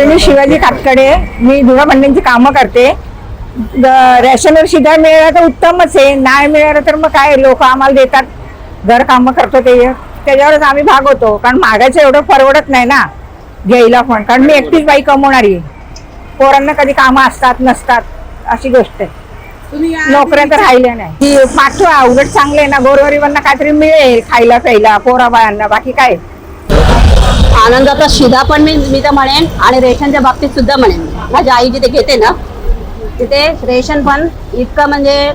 रोहिणी शिवाजी कातकडे मी धुळाभांड्यांची कामं करते. रेशनवर शिधा मिळाला तर उत्तमच आहे. नाही मिळालं तर मग काय? लोक आम्हाला देतात. घर कामं करतो ते. त्याच्यावरच आम्ही भागवतो कारण मागायचं एवढं परवडत नाही ना घ्यायला पण. कारण मी एकटीच बाई कमवणारी. पोरांना कधी कामं असतात नसतात अशी गोष्ट आहे. नोकऱ्या तर राहिल्या नाही. पाठवा उलट चांगले ना. गोरगरिबांना काहीतरी मिळेल खायला प्यायला पोरा बायांना बाकी काय? आनंदाचा शिधा पण मी मी तर म्हणेन आणि रेशनच्या बाबतीत सुद्धा म्हणेन. माझ्या आई जिथे घेते ना तिथे रेशन पण इतकं म्हणजे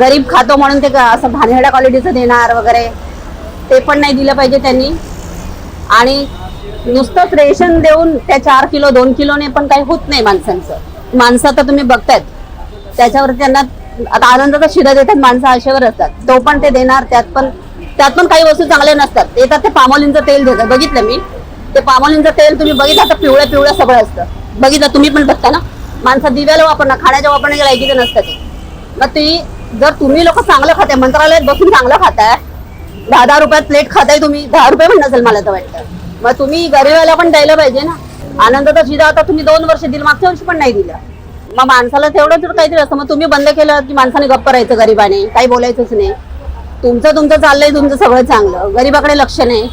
गरीब खातो म्हणून ते असं घाणेरड्या क्वालिटीचं देणार वगैरे ते पण नाही दिलं पाहिजे त्यांनी. आणि नुसतंच रेशन देऊन त्या चार किलो दोन किलोने पण काही होत नाही माणसांचं. माणसं तर तुम्ही बघतायत. त्याच्यावर त्यांना आता आनंदाचा शिधा देतात माणसं आशेवर असतात. तो पण ते देणार त्यात पण त्यात पण काही वस्तू चांगल्या नसतात. येतात ते पामोलींचं तेल देतात. बघितलं मी? ते पामोलींचं तेल तुम्ही बघितलं आता पिवळ्या पिवळ्या सगळं असतं. बघितलं तुम्ही पण बघता ना? माणसं दिव्याला वापरणं खाण्याच्या वापरण्या लायकीचं नसतं ते. मग ती जर तुम्ही लोक चांगलं खाताय मंत्रालयात बसून चांगलं खाताय दहा दहा रुपयात प्लेट खाताय तुम्ही दहा रुपये पण नसेल मला तर वाटतं. मग तुम्ही गरीबाला पण द्यायला पाहिजे ना? आनंद तर जिजा आता तुम्ही दोन वर्ष दिलं मागच्या वर्षी पण नाही दिलं. मग माणसाला तेवढं जर काहीतरी असतं मग तुम्ही बंद केलं की माणसाने गप्प राहायचं गरीबाने काही बोलायचंच नाही. तुमचं तुमचं चाललंय तुमचं सगळं चांगलं. गरीबाकडे लक्ष नाही.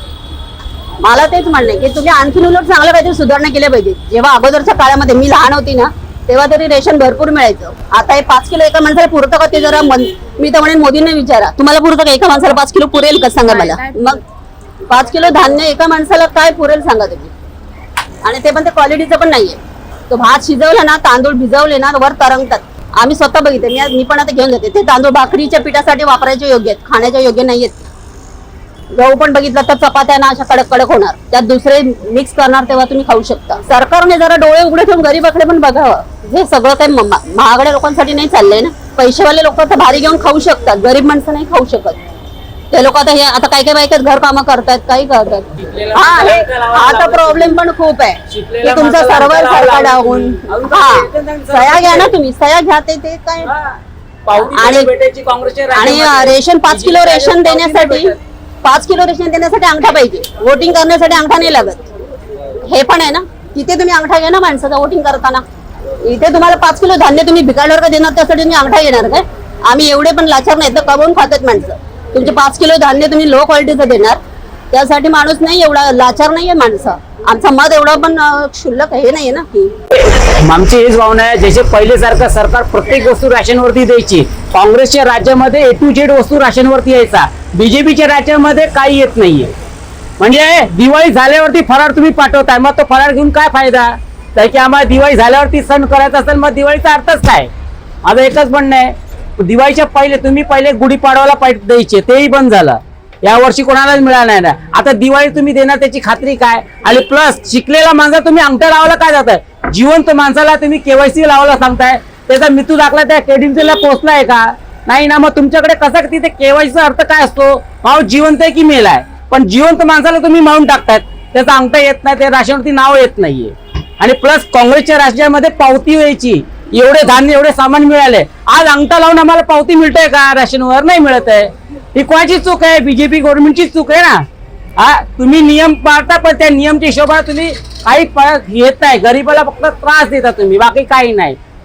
मला तेच म्हणणं की तुम्ही आणखीन उलट चांगलं काहीतरी सुधारणा केल्या पाहिजे जेव्हा अगोदरच्या काळामध्ये मी लहान होती ना तेव्हा तरी रेशन भरपूर मिळायचं. आता हे पाच किलो एका माणसाला पुरतं का ते जरा मन- मी तर म्हणेन मोदींना विचारा. तुम्हाला पुरतं का एका माणसाला पाच किलो पुरेल का सांगा मला? मग पाच किलो धान्य एका माणसाला काय पुरेल सांगा तुम्ही. आणि ते पण ते क्वालिटीचं पण नाहीये. तो भात शिजवला ना तांदूळ भिजवले ना वर तरंगतात. आम्ही स्वतः बघितले. मी मी पण आता घेऊन जाते. ते तांदूळ भाकरीच्या पिठासाठी वापरायचे योग्य आहेत. खाण्याच्या योग्य नाहीयेत. गहू पण बघितलं तर चपात्या ना अशा कडक कडक होणार. त्यात दुसरे मिक्स करणार तेव्हा तुम्ही खाऊ शकता. सरकारने जरा डोळे उघडे ठेवून गरीबाकडे पण बघावं. हे सगळं काही महागड्या लोकांसाठी नाही चाललंय ना? पैसेवाले लोक तर भारी घेऊन खाऊ शकतात. गरीब माणसं नाही खाऊ शकत. ते लोक आता हे आता काही काही बायकात घर कामं करतात काही करतात हा हे तर प्रॉब्लेम पण खूप आहे. की तुमचा सर्व्हर सारखा डाऊन. हा सया घ्या ना तुम्ही सया घ्या ते ते काय? आणि- आणि. रेशन पाच किलो रेशन देण्यासाठी. पाच किलो रेशन देण्यासाठी अंगठा पाहिजे. वोटिंग करण्यासाठी अंगठा नाही लागत. हे पण आहे ना? तिथे तुम्ही अंगठा घ्या ना माणसाचा वोटिंग करताना. इथे तुम्हाला पाच किलो धान्य तुम्ही भिकाडवर का देणार? त्यासाठी तुम्ही अंगठा घेणार काय? आम्ही एवढे पण लाचार नाही तर कमवून खातात माणसं. तुमचे पाच किलो धान्य तुम्ही लो क्वालिटीचं देणार. त्यासाठी माणूस नाही एवढा लाचार नाहीये माणसं. आमचं मत एवढा पण क्षुल्लक हे नाहीये ना. की आमची हेच भावना आहे जसे पहिलेसारखं सरकार प्रत्येक वस्तू राशनवरती द्यायची. काँग्रेसच्या राज्यामध्ये ए टू झेड वस्तू राशनवरती यायचा. बीजेपीच्या राज्यामध्ये काही येत नाहीये. म्हणजे दिवाळी झाल्यावरती फरार तुम्ही पाठवताय मग तो फरार घेऊन काय फायदा? तर की आम्हाला दिवाळी झाल्यावरती सण करायचा असेल मग दिवाळीचा अर्थच काय? माझं एकच म्हणणं आहे दिवाळीच्या पहिले तुम्ही पहिले गुढीपाडवाला पाठ द्यायचे तेही बंद झालं. या वर्षी कोणालाच मिळालं नाही. ना आता दिवाळी तुम्ही देणार त्याची खात्री काय? आणि प्लस शिकलेला माणसा तुम्ही अंगठा लावायला काय जात आहे जिवंत माणसाला तुम्ही केवायसी लावायला सांगताय. त्याचा मृत्यू दाखला त्या केडीमसीला पोहोचलाय का? नाही ना मग तुमच्याकडे कसं तिथे केवायसीचा अर्थ काय असतो? भाव जिवंत आहे की मेला आहे? पण जिवंत माणसाला तुम्ही मारून टाकतायत. त्याचा अंगठा येत नाही त्या राशनवरती नाव येत नाहीये. आणि प्लस काँग्रेसच्या राज्यामध्ये पावती व्हायची एवढे धान्य एवढे सामान मिळाले. आज अंगठा लावून आम्हाला पावती मिळते का? राशनवर नाही मिळत आहे. ही कोणाची चूक आहे? बीजेपी गव्हर्नमेंटची चूक आहे ना? हा तुम्ही नियम पाळता पण त्या नियमच्या हिशोबाने तुम्ही काही प- घेत नाही. गरीबाला फक्त त्रास देता तुम्ही बाकी काही नाही.